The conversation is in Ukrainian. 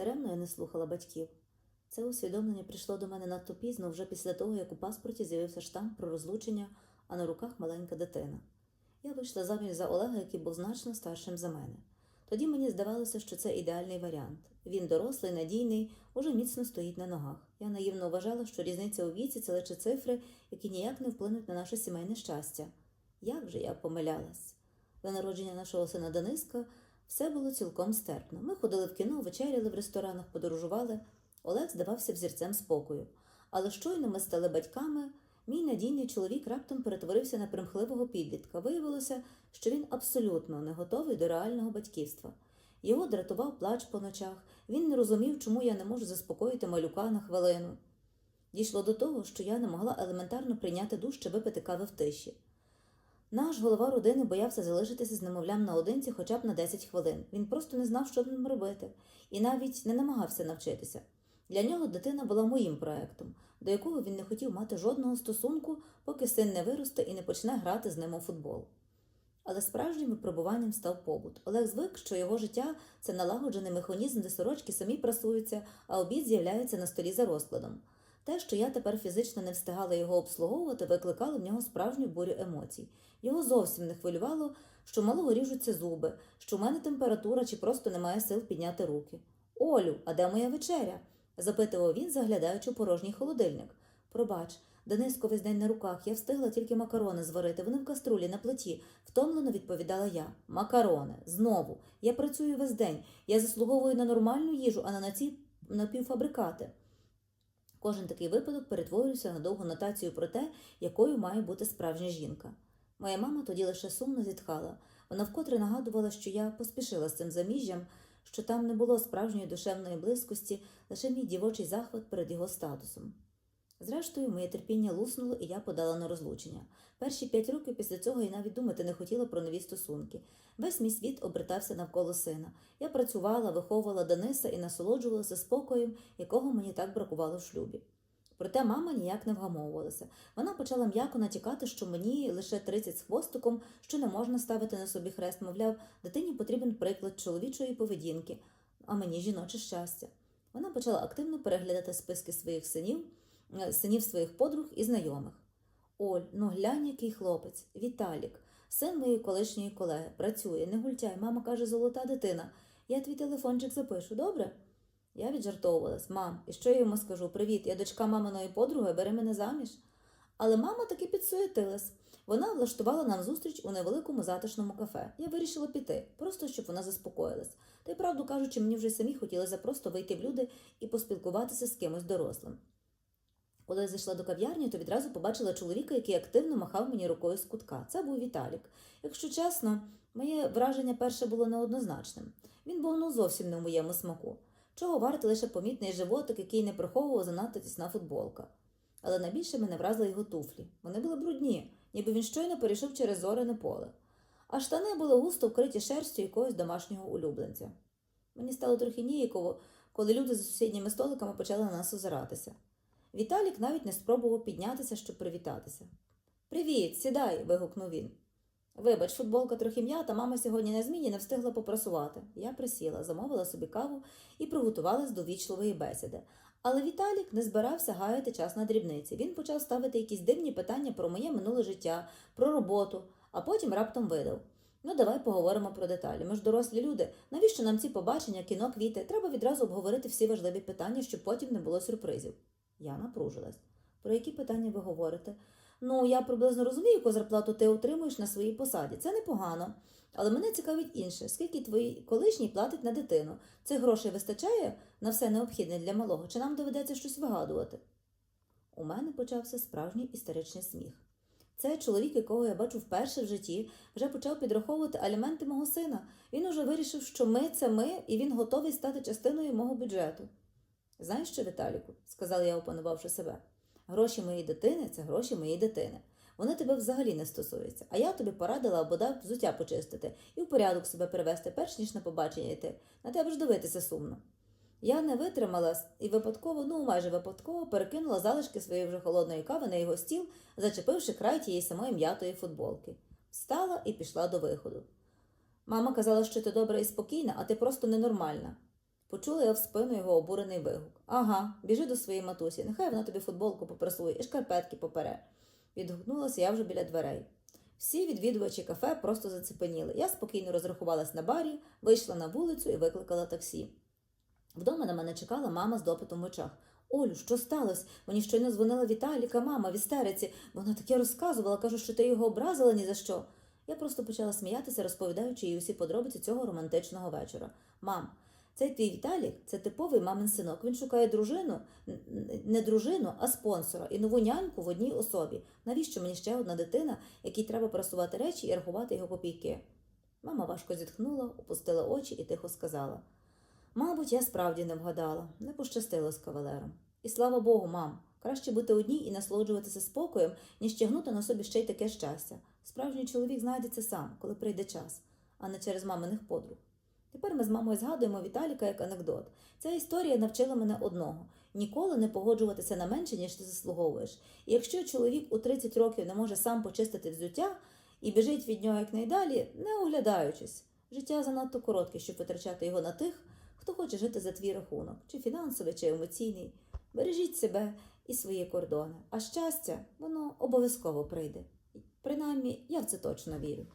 Даремно я не слухала батьків. Це усвідомлення прийшло до мене надто пізно, вже після того, як у паспорті з'явився штамп про розлучення, а на руках маленька дитина. Я вийшла заміж за Олега, який був значно старшим за мене. Тоді мені здавалося, що це ідеальний варіант. Він дорослий, надійний, уже міцно стоїть на ногах. Я наївно вважала, що різниця у віці це лише цифри, які ніяк не вплинуть на наше сімейне щастя. Як же я помилялась? До народження нашого сина Дениска все було цілком стерпно. Ми ходили в кіно, вечеряли в ресторанах, подорожували. Олег здавався взірцем спокою. Але щойно ми стали батьками, мій надійний чоловік раптом перетворився на примхливого підлітка. Виявилося, що він абсолютно не готовий до реального батьківства. Його дратував плач по ночах. Він не розумів, чому я не можу заспокоїти малюка на хвилину. Дійшло до того, що я не могла елементарно прийняти душ чи випити кави в тиші. Наш голова родини боявся залишитися з немовлям наодинці хоча б на 10 хвилин. Він просто не знав, що ним робити, і навіть не намагався навчитися. Для нього дитина була моїм проектом, до якого він не хотів мати жодного стосунку, поки син не виросте і не почне грати з ним у футбол. Але справжнім випробуванням став побут. Олег звик, що його життя це налагоджений механізм, де сорочки самі прасуються, а обід з'являється на столі за розкладом. Те, що я тепер фізично не встигала його обслуговувати, викликало в нього справжню бурю емоцій. Його зовсім не хвилювало, що малого ріжуться зуби, що в мене температура чи просто немає сил підняти руки. Олю, а де моя вечеря? запитував він, заглядаючи у порожній холодильник. Пробач, Дениско весь день на руках, я встигла тільки макарони зварити, вони в каструлі на плиті, втомлено відповідала я. Макарони, знову. Я працюю весь день, я заслуговую на нормальну їжу, а не на ці напівфабрикати. Кожен такий випадок перетворюється на довгу нотацію про те, якою має бути справжня жінка. Моя мама тоді лише сумно зітхала. Вона вкотре нагадувала, що я поспішила з цим заміжжям, що там не було справжньої душевної близькості, лише мій дівочий захват перед його статусом. Зрештою, моє терпіння луснуло, і я подала на розлучення. Перші п'ять років після цього я навіть думати не хотіла про нові стосунки. Весь мій світ обертався навколо сина. Я працювала, виховувала Дениса і насолоджувалася спокоєм, якого мені так бракувало в шлюбі. Проте мама ніяк не вгамовувалася. Вона почала м'яко натякати, що мені лише 30 з хвостиком, що не можна ставити на собі хрест, мовляв, дитині потрібен приклад чоловічої поведінки, а мені жіноче щастя. Вона почала активно переглядати списки своїх синів, синів своїх подруг і знайомих. Оль, ну глянь, який хлопець, Віталік, син моєї колишньої колеги, працює, не гультяй, мама каже, золота дитина. Я твій телефончик запишу, добре? Я віджартовувалась, мам, і що я йому скажу? Привіт, я дочка маминої подруги, бери мене заміж. Але мама таки підсуетилась. Вона влаштувала нам зустріч у невеликому затишному кафе. Я вирішила піти, просто щоб вона заспокоїлась. Та й правду кажучи, мені вже самі хотілося просто вийти в люди і поспілкуватися з кимось дорослим. Коли я зайшла до кав'ярні, то відразу побачила чоловіка, який активно махав мені рукою з кутка. Це був Віталік. Якщо чесно, моє враження перше було неоднозначним. Він був ну зовсім не в моєму смаку. Чого варто лише помітний животик, який не приховував занадто тісна футболка. Але найбільше мене вразили його туфлі. Вони були брудні, ніби він щойно перейшов через зорене поле. А штани були густо вкриті шерстю якогось домашнього улюбленця. Мені стало трохи ніяково, коли люди за сусідніми столиками почали на нас озиратися. Віталік навіть не спробував піднятися, щоб привітатися. Привіт, сідай. вигукнув він. Вибач, футболка трохи м'ята, мама сьогодні на зміні не встигла попрасувати. Я присіла, замовила собі каву і приготувалась до вічливої бесіди. Але Віталік не збирався гаяти час на дрібниці. Він почав ставити якісь дивні питання про моє минуле життя, про роботу, а потім раптом видав. Ну, давай поговоримо про деталі. Ми ж дорослі люди. Навіщо нам ці побачення, кіно, квіти? Треба відразу обговорити всі важливі питання, щоб потім не було сюрпризів. Я напружилась. Про які питання ви говорите? Ну, я приблизно розумію, яку зарплату ти отримуєш на своїй посаді. Це непогано. Але мене цікавить інше, скільки твій колишній платить на дитину. Цих грошей вистачає на все необхідне для малого, чи нам доведеться щось вигадувати? У мене почався справжній істеричний сміх. Цей чоловік, якого я бачу вперше в житті, вже почав підраховувати аліменти мого сина. Він уже вирішив, що ми це ми, і він готовий стати частиною мого бюджету. Знаєш що, Віталіку, сказала я, опанувавши себе. Гроші моєї дитини це гроші моєї дитини. Вони тебе взагалі не стосуються. А я тобі порадила бодай взуття почистити і в порядок себе привести, перш ніж на побачення йти. На тебе ж дивитися сумно. Я не витримала і випадково, ну майже випадково, перекинула залишки своєї вже холодної кави на його стіл, зачепивши край тієї самої м'ятої футболки. Встала і пішла до виходу. Мама казала, що ти добра і спокійна, а ти просто ненормальна. Почула я в спину його обурений вигук. Ага, біжи до своєї матусі, нехай вона тобі футболку попрасує і шкарпетки попере. Відгукнулася я вже біля дверей. Всі відвідувачі кафе просто зацепеніли. Я спокійно розрахувалась на барі, вийшла на вулицю і викликала таксі. Вдома на мене чекала мама з допитом в очах. Олю, що сталося? Мені щойно дзвонила Віталіка, мама в істериці. Вона таке розказувала, кажу, що ти його образила ні за що. Я просто почала сміятися, розповідаючи їй усі подробиці цього романтичного вечора. Мам, цей твій Віталік це типовий мамин синок. Він шукає дружину, не дружину, а спонсора і нову няньку в одній особі. Навіщо мені ще одна дитина, якій треба просувати речі і рахувати його копійки? Мама важко зітхнула, опустила очі і тихо сказала. Мабуть, я справді не вгадала, не пощастило з кавалером. І слава Богу, мам, краще бути одній і насолоджуватися спокоєм, ніж тягнути на собі ще й таке щастя. Справжній чоловік знайдеться сам, коли прийде час, а не через маминих подруг. Тепер ми з мамою згадуємо Віталіка як анекдот. Ця історія навчила мене одного ніколи не погоджуватися на менше, ніж ти заслуговуєш. І якщо чоловік у 30 років не може сам почистити взуття і біжить від нього якнайдалі, не оглядаючись. Життя занадто коротке, щоб витрачати його на тих, хто хоче жити за твій рахунок, чи фінансовий, чи емоційний. Бережіть себе і свої кордони. А щастя, воно обов'язково прийде. Принаймні, я в це точно вірю.